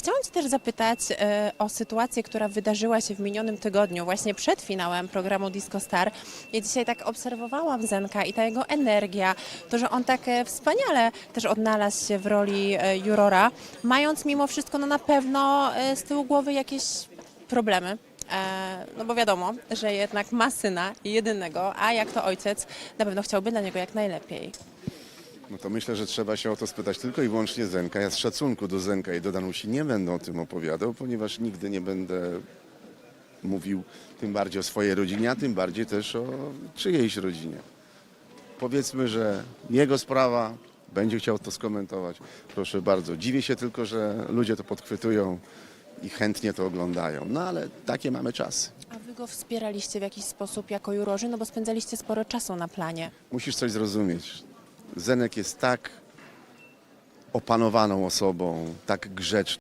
Chciałam Cię też zapytać e, o sytuację, która wydarzyła się w minionym tygodniu, właśnie przed finałem programu Disco Star. Ja dzisiaj tak obserwowałam Zenka i ta jego energia, to, że on tak e, wspaniale też odnalazł się w roli e, jurora, mając mimo wszystko no na pewno e, z tyłu głowy jakieś problemy. No bo wiadomo, że jednak ma syna jedynego, a jak to ojciec, na pewno chciałby dla niego jak najlepiej. No to myślę, że trzeba się o to spytać tylko i wyłącznie Zenka. Ja z szacunku do Zenka i do Danusi nie będę o tym opowiadał, ponieważ nigdy nie będę mówił tym bardziej o swojej rodzinie, a tym bardziej też o czyjejś rodzinie. Powiedzmy, że jego sprawa, będzie chciał to skomentować. Proszę bardzo. Dziwię się tylko, że ludzie to podchwytują i chętnie to oglądają. No ale takie mamy czasy. A wy go wspieraliście w jakiś sposób jako jurorzy, no bo spędzaliście sporo czasu na planie. Musisz coś zrozumieć. Zenek jest tak opanowaną osobą, tak grzeczną.